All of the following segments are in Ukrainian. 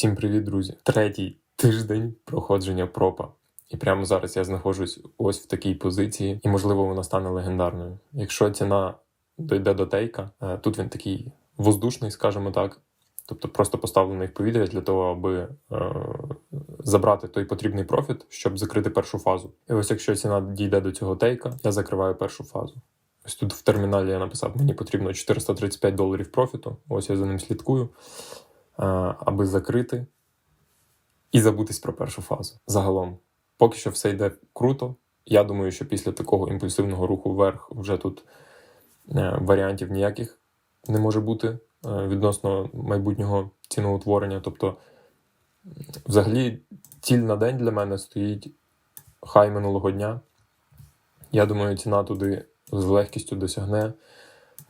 Всім привіт, друзі! Третій тиждень проходження пропа. І прямо зараз я знаходжусь ось в такій позиції, і можливо вона стане легендарною. Якщо ціна дойде до тейка, е, тут він такий воздушний, скажімо так. Тобто просто поставлений в повітря для того, аби е, забрати той потрібний профіт, щоб закрити першу фазу. І ось якщо ціна дійде до цього тейка, я закриваю першу фазу. Ось тут в терміналі я написав, мені потрібно 435 доларів профіту. Ось я за ним слідкую, аби закрити і забутись про першу фазу. Загалом, поки що все йде круто. Я думаю, що після такого імпульсивного руху вверх вже тут е, варіантів ніяких не може бути е, відносно майбутнього ціноутворення. Тобто, взагалі, ціль на день для мене стоїть хай минулого дня. Я думаю, ціна туди з легкістю досягне.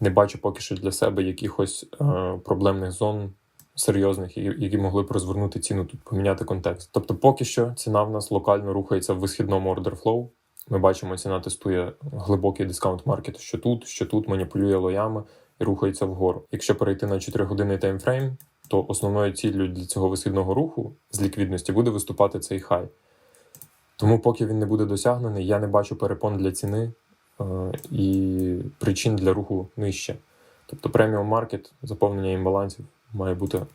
Не бачу поки що для себе якихось е, проблемних зон серйозних, які могли б розвернути ціну тут, поміняти контекст. Тобто, поки що ціна в нас локально рухається в висхідному order flow. Ми бачимо, ціна тестує глибокий дискаунт маркет, що тут, що тут маніпулює лоями і рухається вгору. Якщо перейти на 4 годинний таймфрейм, то основною ціллю для цього висхідного руху з ліквідності буде виступати цей хай. Тому, поки він не буде досягнений, я не бачу перепон для ціни е, і причин для руху нижче. Тобто преміум маркет, заповнення імбалансів має бути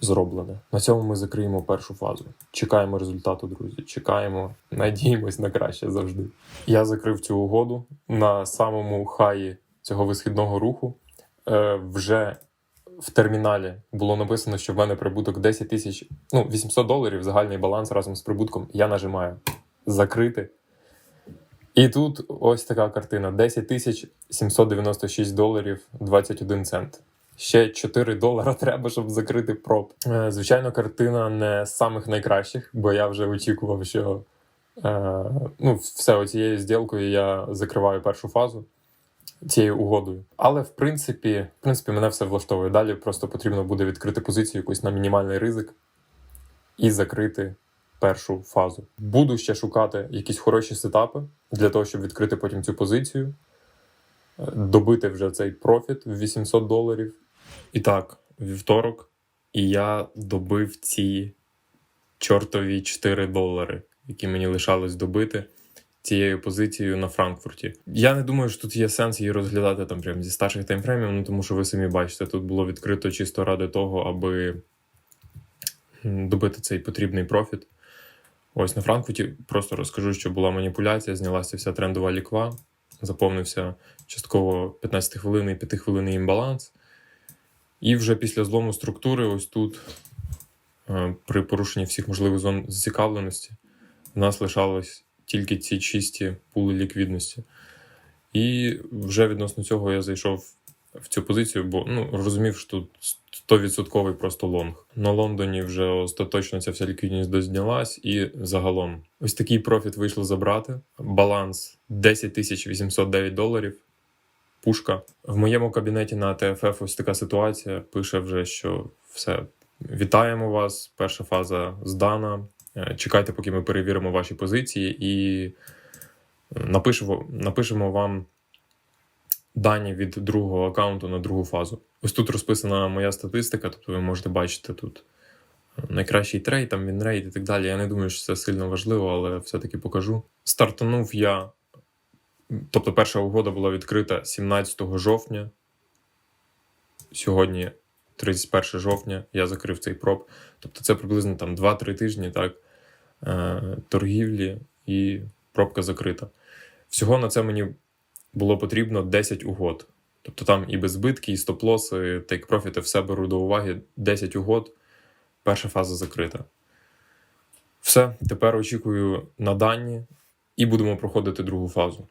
зроблене. На цьому ми закриємо першу фазу. Чекаємо результату, друзі. Чекаємо, надіємось на краще завжди. Я закрив цю угоду на самому хаї цього висхідного руху. Е, вже в терміналі було написано, що в мене прибуток 10 тисяч, ну 800 доларів, загальний баланс разом з прибутком. Я нажимаю закрити. І тут ось така картина: 10 тисяч 796 доларів 21 цент. Ще 4 долара треба, щоб закрити проб. Е, Звичайно, картина не з самих найкращих, бо я вже очікував, що е, ну, все оцією зділкою я закриваю першу фазу цією угодою. Але в принципі, в принципі, мене все влаштовує. Далі просто потрібно буде відкрити позицію якусь на мінімальний ризик і закрити першу фазу. Буду ще шукати якісь хороші сетапи для того, щоб відкрити потім цю позицію, е, добити вже цей профіт в 800 доларів. І так, вівторок, і я добив ці чортові 4 долари, які мені лишалось добити цією позицією на Франкфурті. Я не думаю, що тут є сенс її розглядати там прямо зі старших таймфреймів, ну тому що ви самі бачите, тут було відкрито чисто ради того, аби добити цей потрібний профіт. Ось на Франкфурті просто розкажу, що була маніпуляція, знялася вся трендова ліква, заповнився частково 15 хвилин і 5 хвилин імбаланс. І вже після злому структури, ось тут, е, при порушенні всіх можливих зон зацікавленості, в нас лишалось тільки ці чисті пули ліквідності. І вже відносно цього я зайшов в цю позицію, бо ну, розумів, що тут 100% просто лонг. На Лондоні вже остаточно ця вся ліквідність дознялась, і загалом ось такий профіт вийшло забрати. Баланс 10 809 доларів. Пушка. В моєму кабінеті на ТФФ ось така ситуація. Пише вже, що все. Вітаємо вас. Перша фаза здана. Е, Чекайте, поки ми перевіримо ваші позиції, і е, напишемо, напишемо вам дані від другого аккаунту на другу фазу. Ось тут розписана моя статистика, тобто ви можете бачити тут е, найкращий трейд, там вінрейт і так далі. Я не думаю, що це сильно важливо, але все-таки покажу. Стартанув я. Тобто, перша угода була відкрита 17 жовтня. Сьогодні, 31 жовтня, я закрив цей проб. Тобто, це приблизно там 2-3 тижні так, е, торгівлі і пробка закрита. Всього на це мені було потрібно 10 угод. Тобто там і без збитки, і стоп-лоси, тейк-профіти, все беру до уваги. 10 угод, перша фаза закрита. Все, тепер очікую на дані і будемо проходити другу фазу.